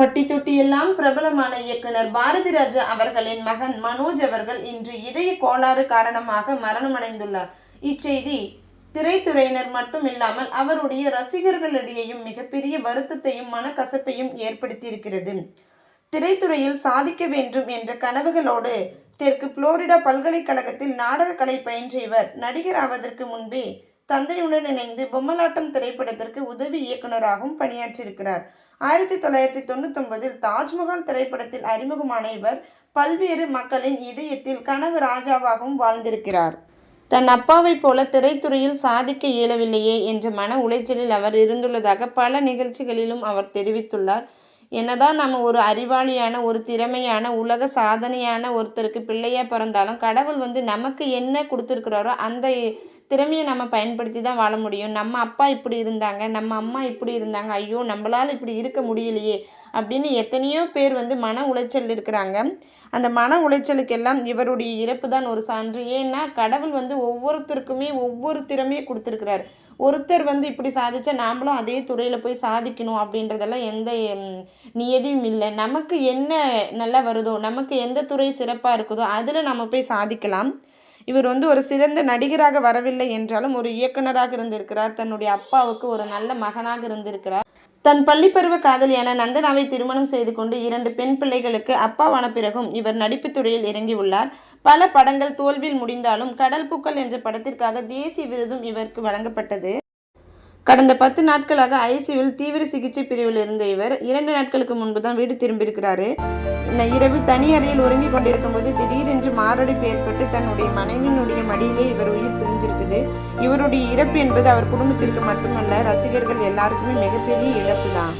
பட்டி தொட்டியெல்லாம் பிரபலமான இயக்குனர் பாரதி ராஜா அவர்களின் மகன் மனோஜ் அவர்கள் இன்று இதய கோளாறு காரணமாக மரணமடைந்துள்ளார். இச்செய்தி திரைத்துறையினர் மட்டும் இல்லாமல் அவருடைய ரசிகர்களிடையேயும் மிகப்பெரிய வருத்தத்தையும் மனக்கசப்பையும் ஏற்படுத்தியிருக்கிறது. திரைத்துறையில் சாதிக்க வேண்டும் என்ற கனவுகளோடு தெற்கு புளோரிடா பல்கலைக்கழகத்தில் நாடகக்கலை பயின்ற இவர் நடிகர் ஆவதற்கு முன்பே தந்தையுடன் இணைந்து பொம்மலாட்டம் திரைப்படத்திற்கு உதவி இயக்குனராகவும் பணியாற்றியிருக்கிறார். ஆயிரத்தி தொள்ளாயிரத்தி தொண்ணூத்தொன்பதில் தாஜ்மஹால் திரைப்படத்தில் அறிமுகமான இவர் பல்வேறு மக்களின் இதயத்தில் கனவு ராஜாவாகவும் வாழ்ந்திருக்கிறார். தன் அப்பாவைப் போல திரைத்துறையில் சாதிக்க இயலவில்லையே என்ற மன உளைச்சலில் அவர் இருந்துள்ளதாக பல நிகழ்ச்சிகளிலும் அவர் தெரிவித்துள்ளார். என்னதான் நம்ம ஒரு அறிவாளியான ஒரு திறமையான உலக சாதனையான ஒருத்தருக்கு பிள்ளையாக பிறந்தாலும் கடவுள் வந்து நமக்கு என்ன கொடுத்துருக்குறாரோ அந்த திறமையை நம்ம பயன்படுத்தி தான் வாழ முடியும். நம்ம அப்பா இப்படி இருந்தாங்க நம்ம அம்மா இப்படி இருந்தாங்க ஐயோ நம்மளால் இப்படி இருக்க முடியலையே அப்படின்னு எத்தனையோ பேர் வந்து மன உளைச்சல் இருக்கிறாங்க. அந்த மன உளைச்சலுக்கெல்லாம் இவருடைய இறப்பு தான் ஒரு சான்று. ஏன்னா கடவுள் வந்து ஒவ்வொருத்தருக்குமே ஒவ்வொரு திறமையை கொடுத்துருக்கிறார். ஒருத்தர் வந்து இப்படி சாதிச்சா நாமளும் அதே துறையில் போய் சாதிக்கணும் அப்படின்றதெல்லாம் எந்த நியதியும் இல்லை. நமக்கு என்ன நல்லா வருதோ நமக்கு எந்த துறை சிறப்பாக இருக்குதோ அதில் நம்ம போய் சாதிக்கலாம். இவர் வந்து ஒரு சிறந்த நடிகராக வரவில்லை என்றாலும் ஒரு இயக்குனராக இருந்திருக்கிறார். தன்னுடைய அப்பாவுக்கு ஒரு நல்ல மகனாக இருந்திருக்கிறார். தன் பள்ளிப்பருவ காதலியான நந்தனாவை திருமணம் செய்து கொண்டு இரண்டு பெண் பிள்ளைகளுக்கு அப்பாவான பிறகும் இவர் நடிப்புத் துறையில் இறங்கியுள்ளார் பல படங்கள் தோல்வியில் முடிந்தாலும் கடல் பூக்கள் என்ற படத்திற்காக தேசிய விருதும் இவருக்கு வழங்கப்பட்டது. கடந்த பத்து நாட்களாக ஐசியூவில் தீவிர சிகிச்சை பிரிவில் இருந்த இவர் இரண்டு நாட்களுக்கு முன்பு தான் வீடு திரும்பியிருக்கிறாரு. இரவு தனி அறையில் உறங்கிக் கொண்டிருக்கும் போது திடீரென்று மாரடைப்பு ஏற்பட்டு தன்னுடைய மனைவியினுடைய மடியிலே இவர் உயிர் பிரிஞ்சிருக்குது. இவருடைய இறப்பு என்பது அவர் குடும்பத்திற்கு மட்டுமல்ல ரசிகர்கள் எல்லாருக்குமே மிகப்பெரிய இழப்பு தான்